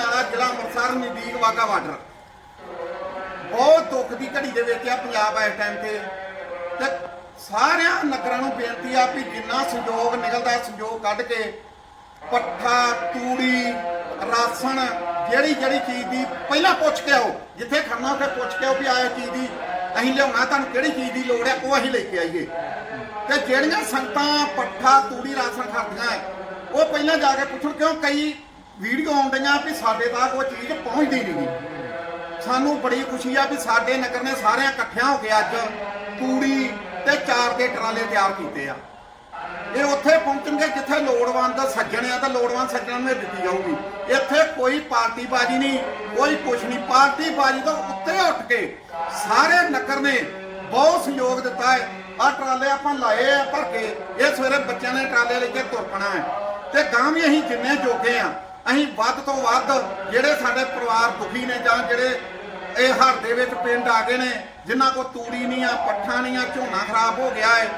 ਨਾਲਾ ਜ਼ਿਲ੍ਹਾ ਅੰਮ੍ਰਿਤਸਰ, ਨਜ਼ਦੀਕ ਵਾਗਾ ਬਾਰਡਰ। ਬਹੁਤ ਦੁੱਖ ਦੀ ਘੜੀ ਦੇ ਵਿੱਚ ਆ ਪੰਜਾਬ ਇਸ ਟਾਈਮ ਤੇ। ਤੇ ਸਾਰਿਆਂ ਨਗਰਾਂ ਨੂੰ ਬੇਨਤੀ ਆ ਵੀ ਜਿੰਨਾ ਸੰਯੋਗ ਨਿਕਲਦਾ ਸੰਯੋਗ ਕੱਢ ਕੇ ਪੱਠਾ, ਤੂੜੀ, ਰਾਸ਼ਨ, ਜਿਹੜੀ ਜਿਹੜੀ ਚੀਜ਼ ਦੀ ਪਹਿਲਾਂ ਪੁੱਛ ਕੇ ਆਓ। ਜਿੱਥੇ ਖੜਨਾ ਉੱਥੇ ਪੁੱਛ ਕੇ ਆਓ ਵੀ ਆਹ ਚੀਜ਼ ਦੀ ਅਸੀਂ ਲਿਆਉਣਾ, ਤੁਹਾਨੂੰ ਕਿਹੜੀ ਚੀਜ਼ ਦੀ ਲੋੜ ਹੈ ਉਹ ਅਸੀਂ ਲੈ ਕੇ ਆਈਏ। ਤੇ ਜਿਹੜੀਆਂ ਸੰਗਤਾਂ ਪੱਠਾ, ਤੂੜੀ, ਰਾਸ਼ਨ ਖਰਦੀਆਂ ਉਹ ਪਹਿਲਾਂ ਜਾ ਕੇ ਪੁੱਛਣ ਕਿਉਂ ਕਈ ਵੀਡੀਓ ਆਉਂਦੀਆਂ ਵੀ ਸਾਡੇ ਤੱਕ ਉਹ ਚੀਜ਼ ਪਹੁੰਚਦੀ ਨਹੀਂ ਸਾਨੂੰ ਬੜੀ ਖੁਸ਼ੀ ਆ ਵੀ ਸਾਡੇ ਨਗਰ ਨੇ ਸਾਰਿਆਂ ਇਕੱਠਿਆਂ ਹੋ ਕੇ ਅੱਜ ਤੂੜੀ ਤੇ ਚਾਰ ਦੇ ਟਰਾਲੇ ਤਿਆਰ ਕੀਤੇ ਆ। ਇਹ ਉੱਥੇ ਪਹੁੰਚਣਗੇ ਜਿੱਥੇ ਲੋੜਵੰਦ ਸੱਜਣ ਆ ਤਾਂ ਲੋੜਵੰਦ ਸੱਜਣਾਂ ਨੂੰ ਦਿੱਤੀ ਜਾਊਗੀ। ਇੱਥੇ ਕੋਈ ਪਾਰਟੀ ਬਾਜੀ ਨਹੀਂ, ਕੋਈ ਕੁਛ ਨਹੀਂ। ਪਾਰਟੀ ਬਾਜੀ ਤੋਂ ਉੱਤੇ ਉੱਠ ਕੇ ਸਾਰੇ ਨਗਰ ਨੇ ਬਹੁਤ ਸਹਿਯੋਗ ਦਿੱਤਾ ਹੈ। ਆ ਟਰਾਲੇ ਆਪਾਂ ਲਾਏ ਆ ਭਰ ਕੇ, ਇਹ ਸਵੇਰੇ ਬੱਚਿਆਂ ਨੇ ਟਰਾਲੇ ਲੈ ਕੇ ਤੁਰ ਪਣਾ ਹੈ। ਤੇ ਗਾਂ ਵੀ ਅਸੀਂ ਜਿੰਨੇ ਜੋਗੇ ਆ ਅਸੀਂ ਵੱਧ ਤੋਂ ਵੱਧ ਜਿਹੜੇ ਸਾਡੇ ਪਰਿਵਾਰ ਦੁਖੀ ਨੇ ਜਾਂ ਜਿਹੜੇ ਇਹ ਹੜ ਦੇ ਵਿੱਚ ਪਿੰਡ ਆ ਗਏ ਨੇ ਜਿਨ੍ਹਾਂ ਕੋ ਤੂੜੀ ਨਹੀਂ ਆ ਪੱਠਾ ਨਹੀਂ ਆ ਝੋਨਾ ਖਰਾਬ ਹੋ ਗਿਆ ਹੈ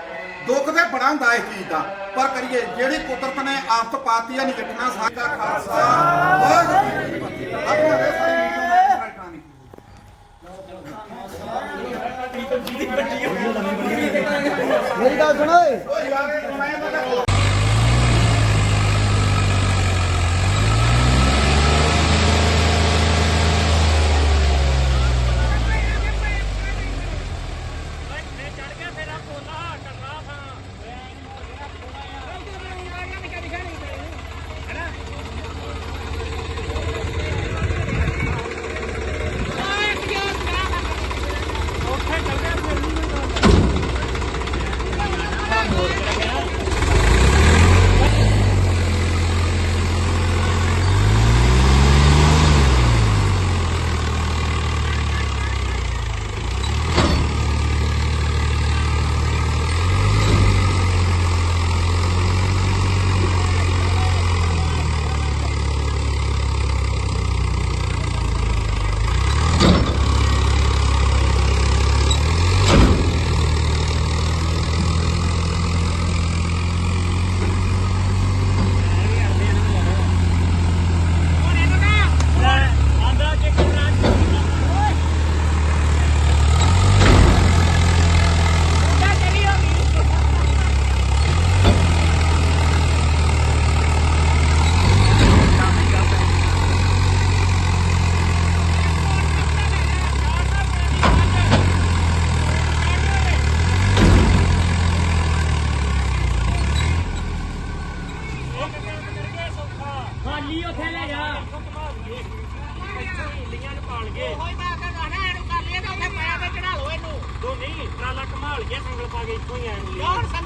ਦੁੱਖ ਤੇ ਬੜਾ ਹੁੰਦਾ ਇਸ ਚੀਜ਼ ਦਾ। ਪਰ ਕਰੀਏ ਜਿਹੜੀ ਕੁਦਰਤ ਨੇ ਆਫਤ ਪਾਤੀ ਆ ਨਿਕਟਣਾ ਸਾਡਾ ਖਾਲਸਾ। ਮੇਰੀ ਗੱਲ ਸੁਣੋ ਓਏ।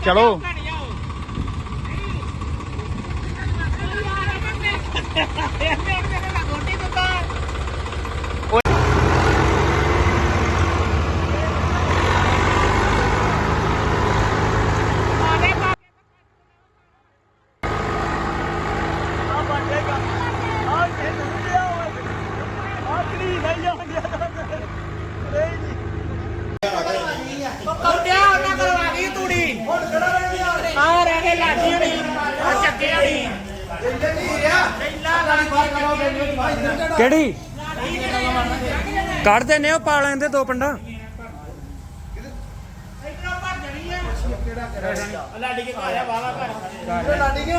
ਚਲੋ ਕੁੱਤਿਆ ਉਹਨਾਂ ਕੋਲ ਆ ਗਈ ਤੂੜੀ ਹੁਣ ਕਿਹੜਾ ਰਹਿ ਗਿਆ ਆ ਰਹਿ ਗਏ ਲਾਡੀ ਹੋਣੀ ਆ ਚੱਕੇ ਹੋਣੀ ਕਿਹੜੀ ਕੱਢ ਦੇ ਨੇ ਉਹ ਪਾ ਲੈਂਦੇ ਦੋ ਪਿੰਡਾਂ? ਲਾਡੀ ਕੇ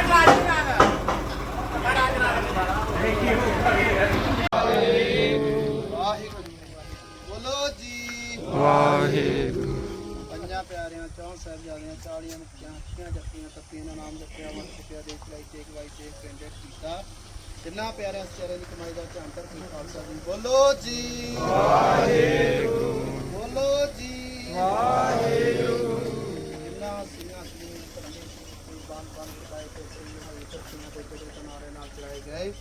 ਸਾਹਿਬਜ਼ਾਦਿਆਂ ਚਾਲੀਆਂ ਮੁਕਤਿਆਂ ਅੱਖੀਆਂ ਜੱਪੀਆਂ ਤੱਪੀਆਂ ਦਾ ਨਾਮ ਜਪਿਆ ਵੰਡ ਛਕਿਆ ਦੇਖ ਲਈ ਟੇਕ ਵਾਈ ਟੇਕ ਪਿੰਡੇ ਕੀਤਾ। ਜਿੰਨਾ ਪਿਆਰਿਆਂ ਸਿਆਰੇ ਦੀ ਕਮਾਈ ਦਾ ਕਰ ਕੀ ਖਾਲਸਾ ਜੀ। ਬੋਲੋ ਜੀ। ਵਾਹਿਗੁਰੂ। ਬੋਲੋ ਜੀ। ਵਾਹਿਗੁਰੂ। ਜਿੰਨਾ ਸਿੰਘਾਂ ਸਿੰਘ ਧਰਮੇ ਕੁਰਬਾਨ ਬਨ ਪਾਏ ਤੇ ਸਿੰਘ ਹੋਏ ਤਰਸੀਆਂ ਤੇ ਕਿਤੇ ਕਿਨਾਰੇ ਨਾਲ ਚਲਾਏ ਗਏ।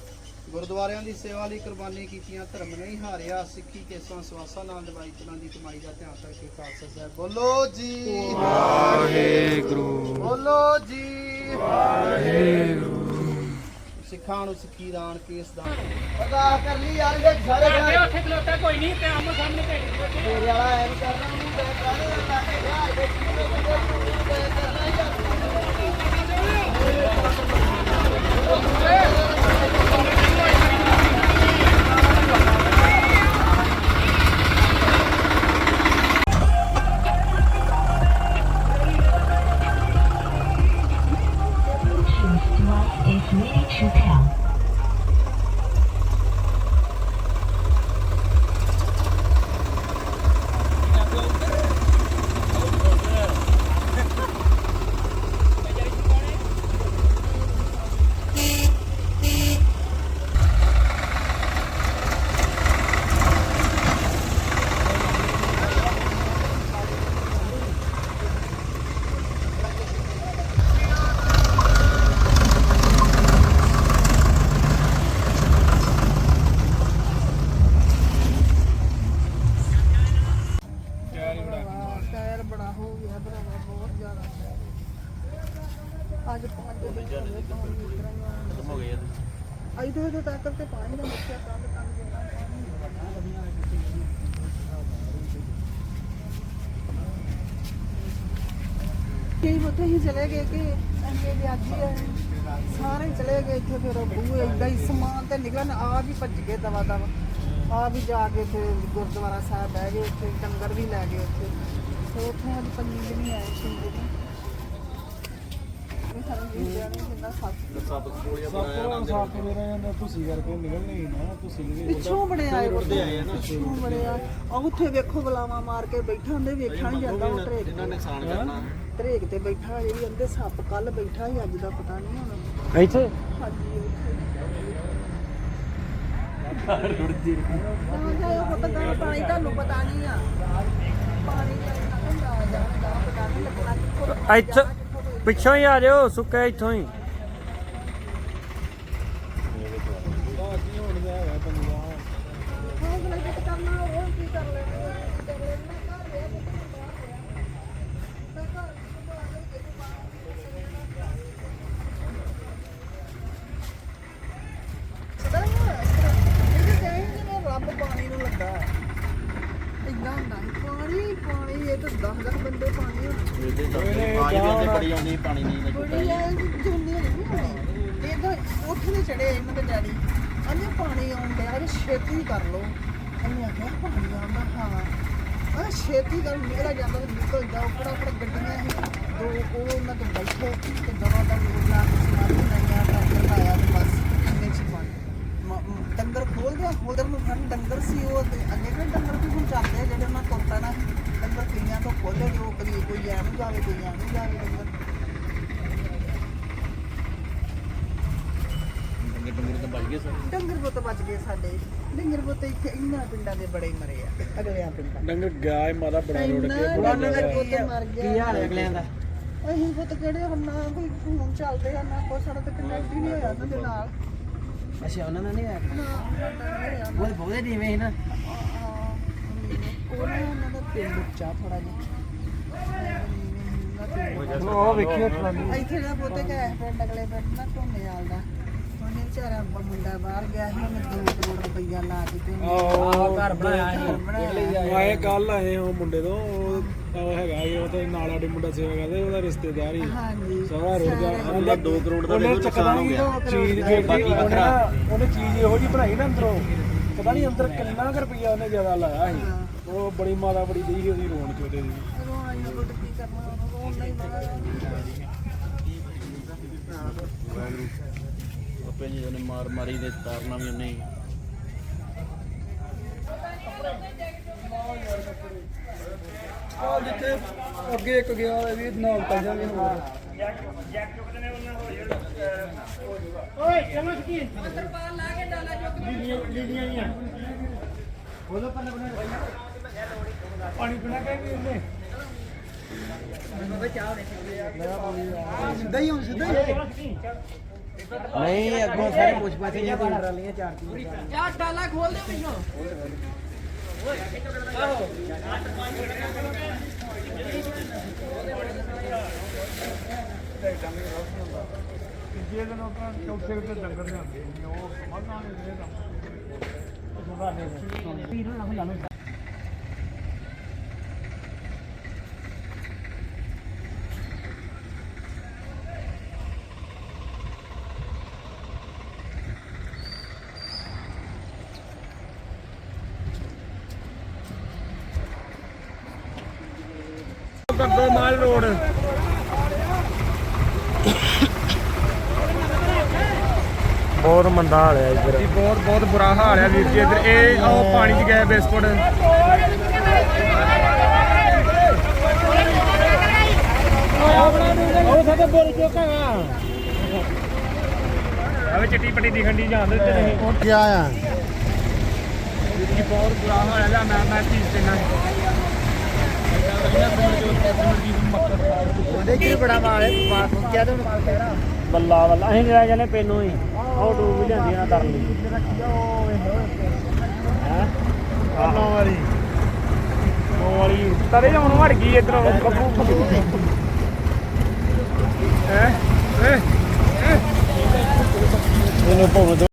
ਗੁਰਦੁਆਰਿਆਂ ਦੀ ਸੇਵਾ ਲਈ ਕੁਰਬਾਨੀ ਕੀਤੀਆਂ ਧਰਮ ਨਹੀਂ ਹਾਰਿਆ ਸਿੱਖੀ ਕੇਸਾਂ ਸਵਾਸਾਂ ਨਾਲ ਨਿਭਾਈ ਚਲਾਂ ਦੀ ਕਮਾਈ ਦਾ ਧਿਆਨ ਕਰਕੇ ਖਾਲਸਾ ਸਾਹਿਬ ਬੋਲੋ ਜੀ ਵਾਹਿਗੁਰੂ ਬੋਲੋ ਜੀ ਵਾਹਿਗੁਰੂ ਸਿੱਖਾਂ ਨੂੰ ਸਿੱਖੀ ਦਾਨ ਕੇਸ ਦਾਨ ਅਦਾ ਕਰ ਲਈ ਯਾਰ ਜੇ ਸਾਰੇ ਕਰਦੇ ਉੱਥੇ ਖਲੋਤਾ ਕੋਈ ਨਹੀਂ ਤੇ ਆਮੋ ਸਾਹਮਣੇ ਤੇ ਮੇਰੇ ਵਾਲਾ ਐ ਨਹੀਂ ਕਰਨਾ ਨੂੰ ਬੈ ਕਰਾਣੇ ਲੱਗਾ ਕੇ ਯਾਰ ਬੈਠੀ is ਚਲੇ ਗਏ ਕਿ ਅੰਗੇ ਵਿਆਜੀ ਹੈ। ਸਾਰੇ ਚਲੇ ਗਏ ਇੱਥੇ ਫਿਰ ਬੂਹੇ ਏਦਾਂ ਹੀ ਸਮਾਨ ਤੇ ਨਿਕਲਣ ਆ ਵੀ ਭੱਜ ਗਏ ਦਵਾ ਦਵਾ। ਆ ਵੀ ਜਾ ਕੇ ਤੇ ਗੁਰਦੁਆਰਾ ਸਾਹਿਬ ਬਹਿ ਗਏ ਉੱਥੇ ਡੰਗਰ ਵੀ ਲੈ ਗਏ ਉੱਥੇ। ਤੇ ਉੱਥੇ ਅੱਜ ਪੰਜੀ ਦਿਨ ਆਏ ਸੀ ਦਿਨ ਇਹ ਸਾਰੇ ਜੀ ਜਾਣੇ ਜਿੰਨਾ ਸੱਤ ਪਿੱਛੋਂ ਬੜੇ ਆਏ ਆਏ ਨਾ। ਪਿੱਛੋਂ ਬੜੇ ਆ ਆ ਉੱਥੇ ਵੇਖੋ ਬਲਾਵਾ ਮਾਰ ਕੇ ਬੈਠਾ ਹੁੰਦੇ ਵੇਖਿਆ ਨਹੀਂ ਜਾਂਦਾ ਉਹ ਟਰੇਕ ਜਿੰਨਾ ਨੁਕਸਾਨ ਕਰਨਾ। ਤੇ ਬੈਠਾ ਜਿਹੜੀ ਅੰਦੇ ਸੱਪ ਕੱਲ ਬੈਠਾ ਸੀ ਅੱਜ ਦਾ ਪਤਾ ਨਹੀਂ ਹੁਣ। ਇੱਥੇ? ਹਾਂਜੀ ਰੁੜਦੀ ਉਹ ਤਾਂ ਗਾਂ ਪਾਣੀ ਤੁਹਾਨੂੰ ਪਤਾ ਨਹੀਂ ਆ। ਪਾਣੀ ਦਾ ਇੰਨਾ ਹੁੰਦਾ ਜਾਂਦਾ ਪਤਾ ਨਹੀਂ ਲੱਗਣਾ ਕਿੱਥੋਂ ਇੱਥੇ ਪਿੱਛੋਂ ਹੀ ਆ ਜਾਓ ਸੁੱਕਾ ਇੱਥੋਂ ਹਾਂ ਅਗਲਾ ਕਿਤੇ ਕਰਨਾ ਉਹ ਕੀ ਕਰ ਲੈਣਾ ਕੀ ਕਰ ਲੈਣਾ ਘਰ ਰਿਹਾ ਕਿਤੇ ਬਾਹਰ ਰਿਹਾ ਤਾਂ ਘਰ ਤੋਂ ਆ ਕੇ ਕਿਤੇ ਬਾਹਰ ਪਤਾ ਨਹੀਂ ਇਹ ਕਹੇ ਜਿਵੇਂ ਰੱਬ ਪਾਣੀ ਨੂੰ ਲੱਗਾ ਇਦਾਂ ਹੁੰਦਾ ਸੀ, ਪਾਣੀ ਪਾਣੀ ਇਹ ਤਾਂ 10 10 ਬੰਦੇ ਪਾਣੀ ਹੁੰਦੇ ਬੜੀ ਐ ਜੁੰਦੀ ਨਹੀਂ ਹੋਣੀ ਇਹ ਤਾਂ ਉੱਠਦੇ ਚੜੇ ਇਹਨਾਂ ਦੇ ਡੈਡੀ। ਕਹਿੰਦੇ ਪਾਣੀ ਡਿਆ ਜੇ ਛੇਤੀ ਕਰ ਲਓ। ਇਹਨੇ ਆਖਿਆ ਪਾਣੀ ਆਉਂਦਾ ਹਾਂ। ਆ ਛੇਤੀ ਕਰ ਨਿਕਲ ਜਾਂਦਾ ਤੇ ਨਿਕਲ ਜਾਓ। ਫਟਾਫਟ ਗੱਡੀਆਂ ਸੀ ਦੋ ਉਹ ਉਹਨਾਂ ਤੇ ਬੈਠੇ ਤੇ ਦਵਾ ਦਾ ਲਾ ਨਹੀਂ ਆ ਤੇ ਬਸ। ਡੰਗਰ ਖੋਲ ਗਿਆ ਉਧਰ ਨੂੰ ਫੜ ਡੰਗਰ ਸੀ ਉਹ ਤੇ ਅੱਗੇ ਕਿਹੜੇ ਡੰਗਰ ਵੀ ਹੁਣ ਚੱਲਦੇ ਆ ਜਿਹੜੇ ਉਹਨਾਂ ਤੁਰ ਪੈਣਾ ਡੰਗਰ ਕਈਆਂ ਤੋਂ ਖੋਲੇ ਜੋ ਕਦੀ ਕੋਈ ਐ ਨੂੰ ਜਾਵੇ ਕੋਈ ਐ ਨੂੰ ਜਾਵੇ ਡੰਗਰ। ਡੰਗਰ ਬੁੱਤ ਬਚ ਗਏ ਸਾਡੇ ਡੰਗਰ ਬੁੱਤ ਇੱਥੇ ਇੰਨਾ ਪਿੰਡਾਂ ਦੇ ਬੜੇ ਮਰੇ ਆ ਅਗਲਿਆਂ ਪਿੰਡਾਂ। ਡੰਗਰ ਗਿਆ ਏ ਮਾਰਾ ਬੜਾ ਰੋੜ ਕੇ। ਡੰਗਰ ਮਰ ਗਿਆ। ਕੀ ਹਾਲ ਹੈ ਅਗਲਿਆਂ ਦਾ? ਅਸੀਂ ਪੁੱਤ ਕਿਹੜੇ ਹੁਣ ਨਾ ਕੋਈ ਫੋਨ ਚੱਲਦੇ ਆ ਨਾ ਕੋਈ ਸਾਡਾ ਤਾਂ ਕਨੈਕਟ ਹੀ ਨਹੀਂ ਹੋਇਆ ਉਹਨਾਂ ਦੇ ਨਾਲ। ਅੱਛਾ ਉਹਨਾਂ ਦਾ ਨਹੀਂ ਆਇਆ ਨਾ ਸਾਡਾ ਨਹੀਂ ਹੋਇਆ ਬਹੁਤ ਬਹੁਤੇ ਨੀਵੇਂ ਸੀ ਨਾ। ਉਹ ਨਾ ਉਹਨਾਂ ਦਾ ਪਿੰਡ ਉੱਚਾ ਥੋੜਾ ਜਿਹਾ। ਉਹ ਵੇਖਿਓ ਟਰਾਲੀ ਇੱਥੇ ਦਾ ਪੁੱਤ ਕਿ ਪਿੰਡ ਅਗਲੇ ਪਿੰਡ ਨਾ ਝੋਨੇ ਵਾਲ ਦਾ। ਉਹਨੇ ਵਿਚਾਰਾ ਬ- ਮੁੰਡਾ ਬਾਹਰ ਗਿਆ ਸੀ ਉਹਨੇ 2 ਕਰੋੜ ਰੁਪਈਆ ਲਾ ਕੇ ਤੇ ਆਹੋ ਘਰ ਬਣਾਇਆ ਆਏ ਕੱਲ ਆਏ ਉਹ ਮੁੰਡੇ ਤੋਂ ਉਹ ਉਹ ਹੈਗਾ ਸੀ ਉਹ ਤੇ ਨਾਲ ਸਾਡੇ ਮੁੰਡਾ ਸੇਵਾ ਕਰਦੇ ਉਹਦਾ ਰਿਸ਼ਤੇਦਾਰ ਹੀ। ਹਾਂਜੀ। ਸਾਰਾ ਰੁੜ ਗਿਆ ਉਹਦਾ 2 ਕਰੋੜ ਦਾ ਉਹਨੇ ਦੇਖੋ ਨੁਕਸਾਨ ਹੋ ਗਿਆ। ਚੀਜ਼ ਜਿਹੜੀ ਬਾਕੀ ਉਹਨੇ ਵੱਖਰਾ। ਉਹਨੇ ਚੀਜ਼ ਇਹੋ ਜਿਹੀ ਬਣਾਈ ਨਾ ਅੰਦਰੋਂ ਪਤਾ ਨਹੀਂ ਅੰਦਰ ਕਿੰਨਾ ਕੁ ਰੁਪਈਆ ਉਹਨੇ ਜ਼ਿਆਦਾ ਲਾਇਆ ਸੀ। ਉਹ ਬੜੀ ਮਾਤਾ ਬੜੀ ਦਈ ਉਹਦੀ ਰੋਣ ਚ ਉਹਦੇ ਦੀ। ਉਦੋਂ ਆਈਆਂ ਗੁੱਟ ਕੀ ਕਰਨਾ ਉਹ ਨਹੀਂ ਉਹਨੇ ਮਾਰ ਮਾਰੀ ਦੇ ਤਾਰਨਾ ਵੀ ਉਹਨੇ। ਹੀ। ਜਿੱਥੇ ਅੱਗੇ ਇੱਕ ਗਿਆ ਇਹ ਵੀ ਨਾਲ ਪੈ ਜਾਗੇ ਹੋਰ ਓਏ ਚਲੋ ਸ਼ਕੀਨ ਲੀਲੀਆਂ ਹੀ ਆ ਪਾਣੀ ਪੀਣਾ ਕਹਿ ਵੀ ਉਹਨੇ ਸਿੱਧਾ ਹੀ ਹੁਣ ਸਿੱਧਾ ਹੀ। ਨਹੀਂ ਅੱਗੋਂ ਸਾਰੇ ਪੁੱਛ ਪੁੱਛ ਜੇ ਕੋਈ ਟਰਾਲੀਆਂ ਚਾਰ ਯਾਰ ਟਾਲਾ ਖੋਲ ਦੇ ਮੈਨੂੰ। ਜੇ ਦਿਨ ਆਪਾਂ ਚੌਥੇ ਤੇ ਡੰਗਰ ਲਿਆਂਦੇ ਸੀ, ਉਹ ਸਮਾਧਾਂ ਨੇ। ਦੇ ਗੱਗੋ ਮਾਲ ਰੋਡ। ਬਹੁਤ ਮੰਦਾ ਹਾਲ ਹੈ ਇੱਧਰ। ਜੀ ਬਹੁਤ ਬਹੁਤ ਬੁਰਾ ਹਾਲ ਹੈ ਵੀਰ ਜੀ ਇੱਧਰ। ਇਹ ਉਹ ਪਾਣੀ 'ਚ ਗਏ ਬਿਸਕੁਟ। ਉਹ ਸਾਡੇ ਬੋਲ ਕਿਉਂ ਕਹਾਂ ਆਵੇ ਚਿੱਟੀ ਪੱਟੀ ਦਿਖਣ ਦੀ ਜਾਂਦੇ ਤੇ ਨਹੀਂ ਉਹ ਕੀ ਆਇਆ ਜੀ ਬਹੁਤ ਬੁਰਾ ਹਾਲ ਹੈ। ਮੈਂ ਮੈਂ ਚੀਜ਼ ਤੇ ਨਾ ਉਹਦੇ ਕੀ ਬੜਾ ਮਾਲ ਹੈ ਬਾਤ ਕਿਆ ਤੂੰ ਬੱਲਾ ਬੱਲਾ ਅਸੀਂ ਲੈ ਜਾਂਦੇ ਪੈਨੋਂ ਹੀ ਉਹ ਡੂਬ ਜਾਂਦੀ ਨਾ ਤਰ ਲਈ ਹੈ ਨੌ ਵਾਲੀ ਉਹ ਵਾਲੀ ਤਰੇ ਹੁਣ ਵੜ ਗਈ ਇਧਰੋਂ ਬੱਬੂ ਹੈ ਹੈ ਇਹਨੂੰ ਭੌਂ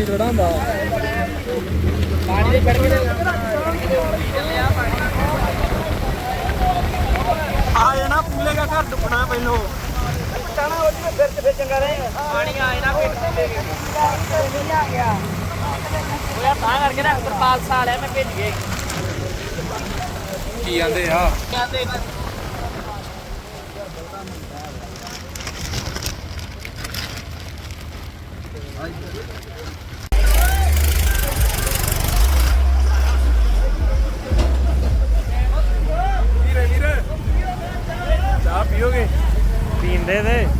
ਪਾਣੀ ਥੋੜਾ ਹੁੰਦਾ ਆ ਜਾਣਾ ਪੂਲੇ ਦਾ ਘਰ ਡੁੱਬਣਾ ਪਹਿਲੋਂ। ਪਾਣੀ ਆਏ ਨਾ ਪਿੰਡ ਦੇ। ਨਹੀਂ ਆ ਗਿਆ ਉਹ ਯਾਰ ਤਾਂ ਕਰਕੇ ਨਾ ਤਰਪਾਲ ਸਾਲ ਹੈ ਮੈਂ ਭੇਜ ਗਏ ਕੀ ਆਂਦੇ ਆ? ਕਹਿੰਦੇ ਪੀਓਗੇ ਪੀਂਦੇ ਤੇ।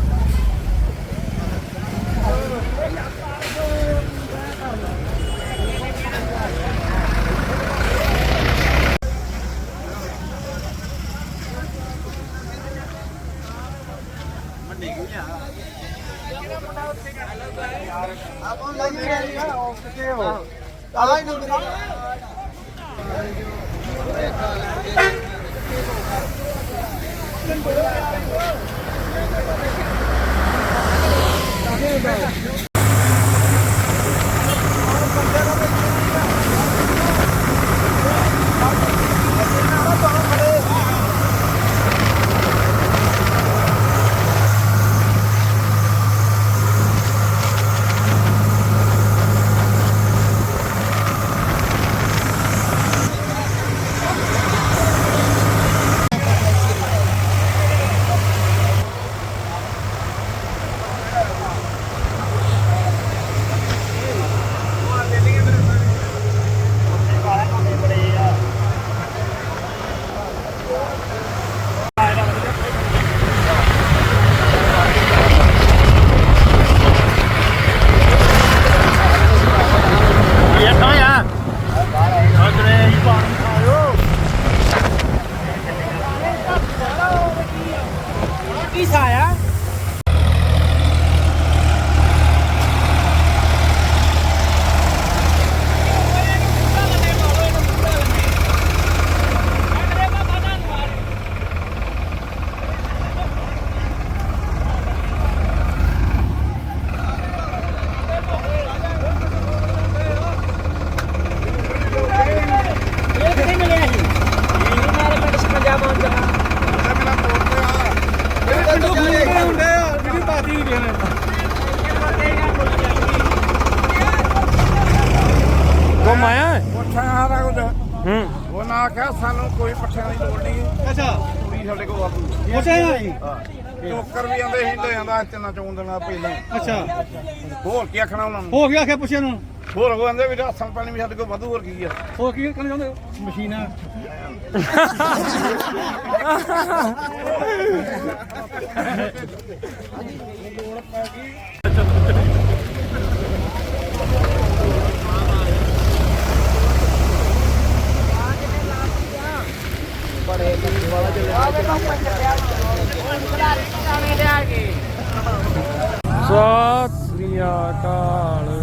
ਦਿਨਾਂ ਪਹਿਲਾਂ। ਅੱਛਾ। ਹੋਰ ਕੀ ਆਖਣਾ ਉਹਨਾਂ ਨੂੰ? ਹੋ ਗਿਆ ਆਖਿਆ ਪੁੱਛਿਆ ਨੂੰ? ਹੋਰ ਉਹ ਆਂਦੇ ਵੀ ਰਾਸ਼ਨ ਪਾਣੀ ਵੀ ਸਾਡੇ ਕੋਲ ਵਾਧੂ ਹੋਰ ਕੀ ਆ? ਹੋ ਕੀ ਕਰਨਾ ਚਾਹੁੰਦੇ ਹੋ? ਮਸ਼ੀਨਾਂ। ਸਤਿ ਸ੍ਰੀ ਅਕਾਲ